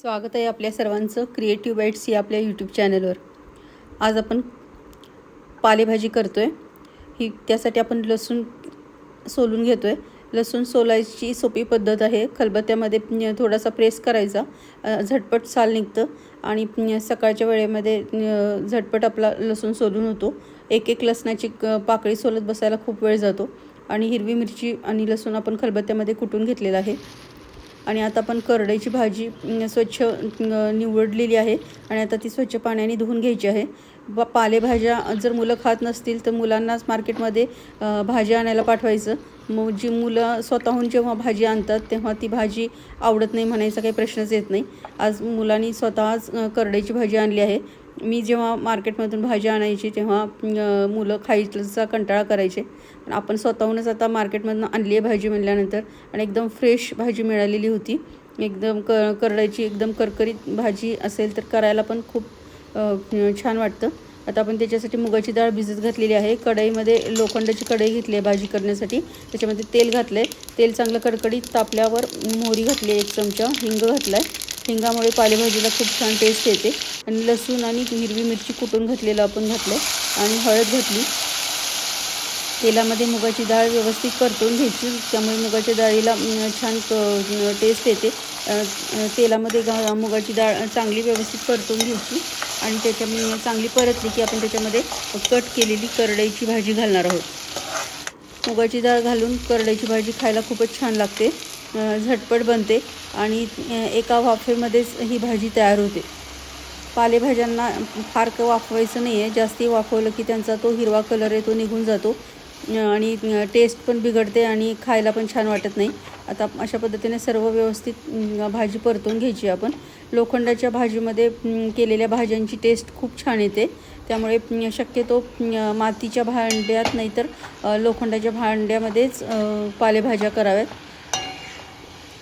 स्वागत आहे आपल्या सर्वांचं क्रिएटिव्ह बाईट्स या आपल्या यूट्यूब चॅनलवर आज आपण पालेभाजी करतो आहे ही त्यासाठी आपण लसूण सोलून घेतो आहे लसूण सोलायची सोपी पद्धत आहे. खलबत्त्यामध्ये थोडासा प्रेस करायचा. झटपट साल निघतं आणि सकाळच्या वेळेमध्ये झटपट आपला लसूण सोलून होतो. एक एक लसणाची क- पाकळी सोलत बसायला खूप वेळ जातो. आणि हिरवी मिरची आणि लसूण आपण खलबत्त्यामध्ये कुटून घेतलेला आहे. आणि आता आपण करडईची भाजी स्वच्छ निवडलेली आहे आणि आता ती स्वच्छ पाण्याने धुवून घ्यायची आहे. ब पालेभाज्या जर मुलं खात नसतील तर मुलांनाच मार्केटमध्ये भाज्या भाजी आणायला पाठवायचं. मग जी मुलं स्वतःहून जेव्हा भाजी आणतात तेव्हा ती भाजी आवडत नाही म्हणायचा काही प्रश्नच येत नाही. आज मुलांनी स्वतःच करडईची भाजी आणली आहे. मी जेव्हा मार्केटमधून भाज्या आणायची तेव्हा मुलं खायचा कंटाळा करायचे. पण आपण स्वतःहूनच आता मार्केटमधून आणली आहे भाजी म्हणल्यानंतर आणि एकदम फ्रेश भाजी मिळालेली होती. एकदम क करडायची एकदम करकरीत भाजी असेल तर करायला पण खूप छान वाटतं. आता आपण त्याच्यासाठी मुगाची डाळ भिजत घातलेली आहे. कढईमध्ये लोखंडाची कढई घेतली आहे भाजी करण्यासाठी. त्याच्यामध्ये तेल घातलं आहे तेल चांगलं कडकडीत तापल्यावर मोहरी घातली आहे एक चमचा. हिंग घातला आहे शेंगामुळे पालेभाजीला खूप छान टेस्ट येते. आणि लसूण आणि हिरवी मिरची कुटून घातलेलं आपण घातलं आणि हळद घातली. तेलामध्ये मुगाची डाळ व्यवस्थित परतून घ्यायची. त्यामुळे मुगाच्या डाळीला छान टेस्ट येते. तेलामध्ये गा मुगाची डाळ चांगली व्यवस्थित परतून घ्यायची. आणि त्याच्यामुळे चांगली परतली की आपण त्याच्यामध्ये कट केलेली करडईची भाजी घालणार आहोत. मुगाची डाळ घालून करडईची भाजी खायला खूपच छान लागते. झटपट बनते आणि एका वाफेमध्येच ही भाजी तयार होते. पालेभाज्यांना फार वाफवायचं नाही आहे जास्ती वाफवलं की त्यांचा तो हिरवा कलर आहे तो निघून जातो. आणि टेस्ट पण बिघडते आणि खायला पण छान वाटत नाही. आता अशा पद्धतीने सर्व व्यवस्थित भाजी परतून घ्यायची आपण. लोखंडाच्या भाजीमध्ये केलेल्या भाज्यांची टेस्ट खूप छान येते. त्यामुळे शक्यतो मातीच्या भांड्यात नाही तर लोखंडाच्या भांड्यामध्येच पालेभाज्या कराव्यात.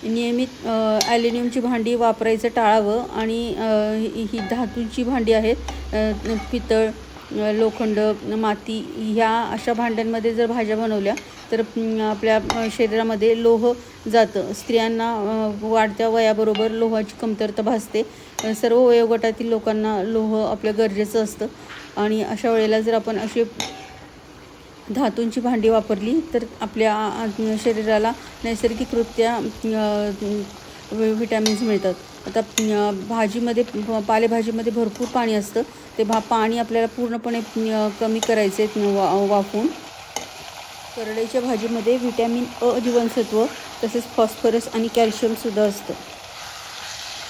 नियमित ॲल्युमिनियमची भांडी वापरायचं टाळावं आणि ही धातूची भांडी आहेत पितळ लोखंड माती ह्या अशा भांड्यांमध्ये जर भाज्या बनवल्या तर आपल्या शरीरामध्ये लोह जातं. स्त्रियांना वाढत्या वयाबरोबर लोहाची कमतरता भासते. सर्व वयोगटातील लोकांना लोह आपलं गरजेचं असतं. आणि अशा वेळेला जर आपण असे धातूंची भांडी वापरली तर आपल्या शरीराला नैसर्गिकरित्या व्हिटॅमिन्स विटॅमिन्स मिळतात. आता भाजीमध्ये पालेभाजीमध्ये भरपूर पाणी असतं. ते भा पाणी आपल्याला पूर्णपणे कमी करायचे वा वाफवून करडईच्या भाजीमध्ये व्हिटॅमिन अ जीवनसत्व तसेच फॉस्फरस आणि कॅल्शियमसुद्धा असतं.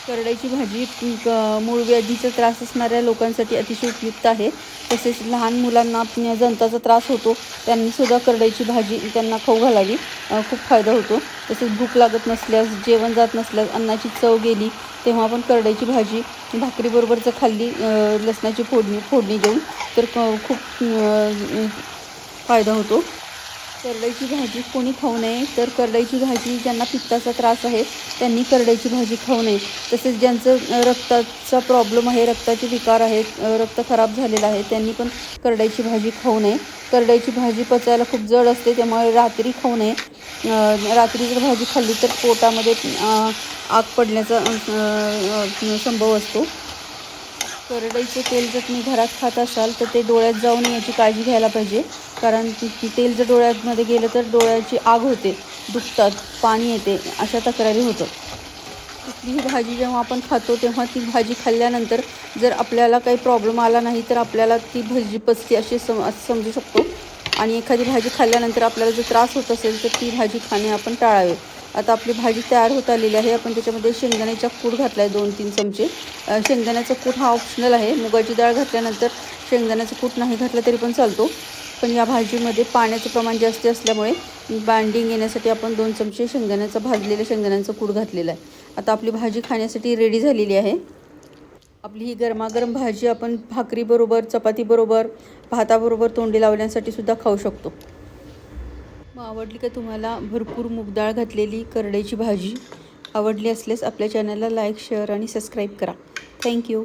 करडईची भाजी क- मूळ व्याधीचा त्रास असणाऱ्या लोकांसाठी अतिशय उपयुक्त आहे. तसेच लहान मुलांना जंताचा त्रास होतो त्यांनीसुद्धा करडईची भाजी त्यांना खाऊ घालावी खूप फायदा होतो. तसेच भूक लागत नसल्यास जेवण जात नसल्यास अन्नाची चव गेली तेव्हा पण करडईची भाजी भाकरीबरोबर जर खाल्ली लसणाची फोडणी फोडणी देऊन तर क- खूप फायदा होतो. करडईची भाजी कोणी खाऊ नये. तर करडईची भाजी ज्यांना पित्ताचा त्रास आहे त्यांनी करडईची भाजी खाऊ नये. तसेच ज्यांचं रक्ताचा प्रॉब्लेम आहे रक्ताचे विकार आहेत रक्त खराब झालेलं आहे त्यांनी पण करडईची भाजी खाऊ नये. करडईची भाजी पचायला खूप जड असते त्यामुळे रात्री खाऊ नये. रात्री जर भाजी खाल्ली तर पोटामध्ये आग पडण्याचा संभव असतो. करडईचं तेल जर तुम्ही घरात खात असाल तर ते डोळ्यात जाऊन याची काळजी घ्यायला पाहिजे. कारण ती तेल जर डोळ्यामध्ये गेलं तर डोळ्याची आग होते दुखतात पाणी येते अशा तक्रारी होतं कुठलीही भाजी जेव्हा आपण खातो तेव्हा ती भाजी खाल्ल्यानंतर जर आपल्याला काही प्रॉब्लेम आला नाही तर आपल्याला ती भाजी पचते अशी सम समजू शकतो. आणि एखादी भाजी खाल्ल्यानंतर आपल्याला जर त्रास होत असेल तर ती भाजी खाणे आपण टाळावे. आता आपली भाजी तयार होत आलेली आहे. आपण त्याच्यामध्ये शेंगदाण्याचा कूट घातला आहे दोन तीन चमचे शेंगदाण्याचा कूट हा ऑप्शनल आहे. मुगाची डाळ घातल्यानंतर शेंगदाण्याचा कूट नाही घातला तरी पण चालतो. पण या भाजीमध्ये पाण्याचं प्रमाण जास्त असल्यामुळे बाइंडिंग येण्यासाठी आपण दोन चमचे शेंगदाण्याचा भाजलेलं शेंगदाण्याचं कूट घातलेला आहे. आता आपली भाजी खाण्यासाठी रेडी झालेली आहे. आपली ही गरमागरम भाजी आपण भाकरीबरोबर चपातीबरोबर भाताबरोबर तोंडी लावण्यासाठी सुद्धा खाऊ शकतो. मग आवडली का तुम्हाला भरपूर मूगडाळ घातलेली करड्याची भाजी? आवडली असल्यास आपल्या चॅनलला लाईक शेअर आणि सबस्क्राईब करा. Thank you